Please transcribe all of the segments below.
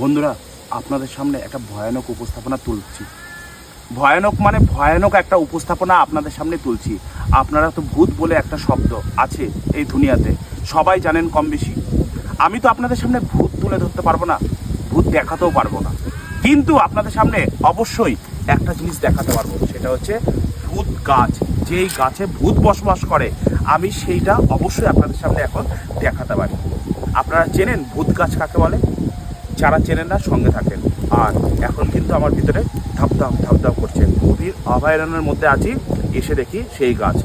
বন্ধুরা, আপনাদের সামনে একটা ভয়ানক উপস্থাপনা তুলছি। ভয়ানক মানে ভয়ানক একটা উপস্থাপনা আপনাদের সামনে তুলছি। আপনারা তো ভূত বলে একটা শব্দ আছে এই দুনিয়াতে। সবাই জানেন কম বেশি। আমি তো আপনাদের সামনে ভূত তুলে ধরতে পারব না, ভূত দেখাতেও পারব না। কিন্তু আপনাদের সামনে অবশ্যই একটা জিনিস দেখাতে পারব, সেটা হচ্ছে ভূত গাছ। যেই গাছে ভূত বসবাস করে, আমি সেইটা অবশ্যই আপনাদের সামনে এখন দেখাতে পারি। আপনারা চেনেন ভূত গাছ কাকে বলে? যারা চেনেন না, সঙ্গে থাকেন। আর এখন কিন্তু আমার ভিতরে ধাপধাপ ধাপধাপ করছে। গভীর অভয়ারণ্যের মধ্যে আছি, এসে দেখি সেই গাছ।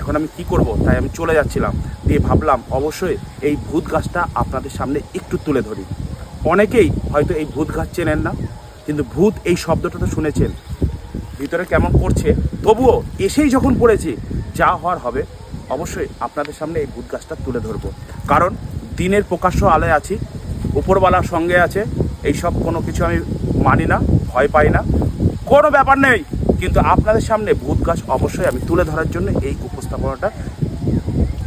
এখন আমি কি করব? তাই আমি চলে যাচ্ছিলাম। দিয়ে ভাবলাম, অবশ্যই এই ভূত গাছটা আপনাদের সামনে একটু তুলে ধরি। অনেকেই হয়তো এই ভূত গাছ চেনেন না, কিন্তু ভূত এই শব্দটা তো শুনেছেন। ভিতরে কেমন করছে তবুও এসেই যখন পড়েছি, যা হওয়ার হবে। অবশ্যই আপনাদের সামনে এই ভূত গাছটা তুলে ধরবো। কারণ দিনের প্রকাশ্য আলোয় আছি উপরওয়ালার সঙ্গে আছে। এইসব কোনো কিছু আমি মানি না, ভয় পাই না। কোনো ব্যাপার নেই। কিন্তু আপনাদের সামনে ভূত গাছ অবশ্যই আমি তুলে ধরার জন্য এই উপস্থাপনাটা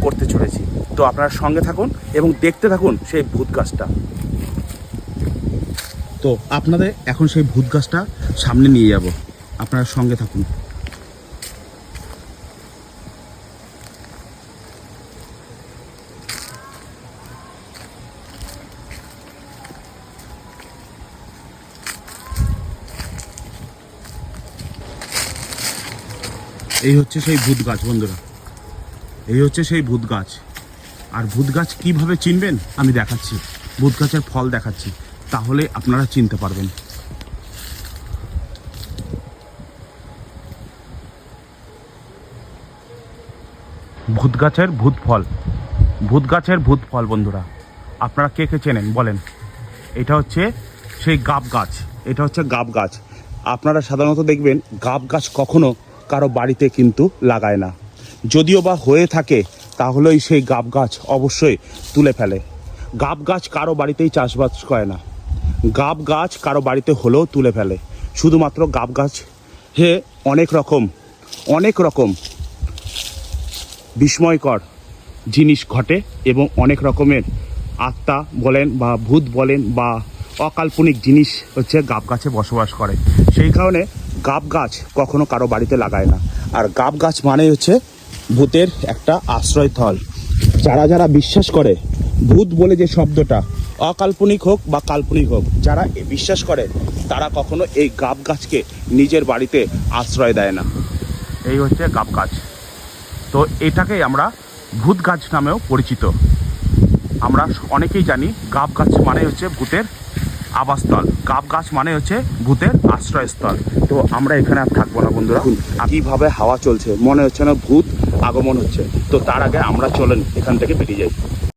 করতে চলেছি। তো আপনারা সঙ্গে থাকুন এবং দেখতে থাকুন সেই ভূত গাছটা। তো আপনাদের এখন সেই ভূত গাছটা সামনে নিয়ে যাব। আপনারা সঙ্গে থাকুন। এই হচ্ছে সেই ভূত গাছ, বন্ধুরা। এই হচ্ছে সেই ভূত গাছ। আর ভূত গাছ কীভাবে চিনবেন? আমি দেখাচ্ছি। ভূত গাছের ফল দেখাচ্ছি। তাহলে আপনারা চিনতে পারবেন। ভূত গাছের ভূত ফল। ভূত গাছের ভূত ফল, বন্ধুরা। আপনারা কে কে চেনেন, বলেন। এটা হচ্ছে সেই গাব গাছ। এটা হচ্ছে গাব গাছ। আপনারা সাধারণত দেখবেন গাব গাছ কখনো কারও বাড়িতে কিন্তু লাগায় না। যদিও বা হয়ে থাকে, তাহলেই সেই গাব গাছ অবশ্যই তুলে ফেলে। গাব গাছ কারও বাড়িতেই চাষবাস করে না। গাব গাছ কারও বাড়িতে হলেও তুলে ফেলে। শুধুমাত্র গাব গাছ হে অনেক রকম অনেক রকম বিস্ময়কর জিনিস ঘটে এবং অনেক রকমের আত্মা বলেন বা ভূত বলেন বা অকাল্পনিক জিনিস হচ্ছে গাব গাছে বসবাস করে। সেই কারণে গাব গাছ কখনো কারও বাড়িতে লাগায় না। আর গাব গাছ মানে হচ্ছে ভূতের একটা আশ্রয়স্থল যারা যারা বিশ্বাস করে, ভূত বলে যে শব্দটা, অকাল্পনিক হোক বা কাল্পনিক হোক, যারা বিশ্বাস করে, তারা কখনো এই গাব গাছকে নিজের বাড়িতে আশ্রয় দেয় না। এই হচ্ছে গাব গাছ। তো এটাকেই আমরা ভূত গাছ নামেও পরিচিত। আমরা অনেকেই জানি গাব গাছ মানে হচ্ছে ভূতের আবাসস্থল। কাপ গাছ মানে হচ্ছে ভূতের আশ্রয়স্থল। তো আমরা এখানে আর থাকব না, বন্ধুরা। কীভাবে হাওয়া চলছে, মনে হচ্ছে না ভূত আগমন হচ্ছে। তো তার আগে আমরা চলেন, এখান থেকে বেরিয়ে যাই।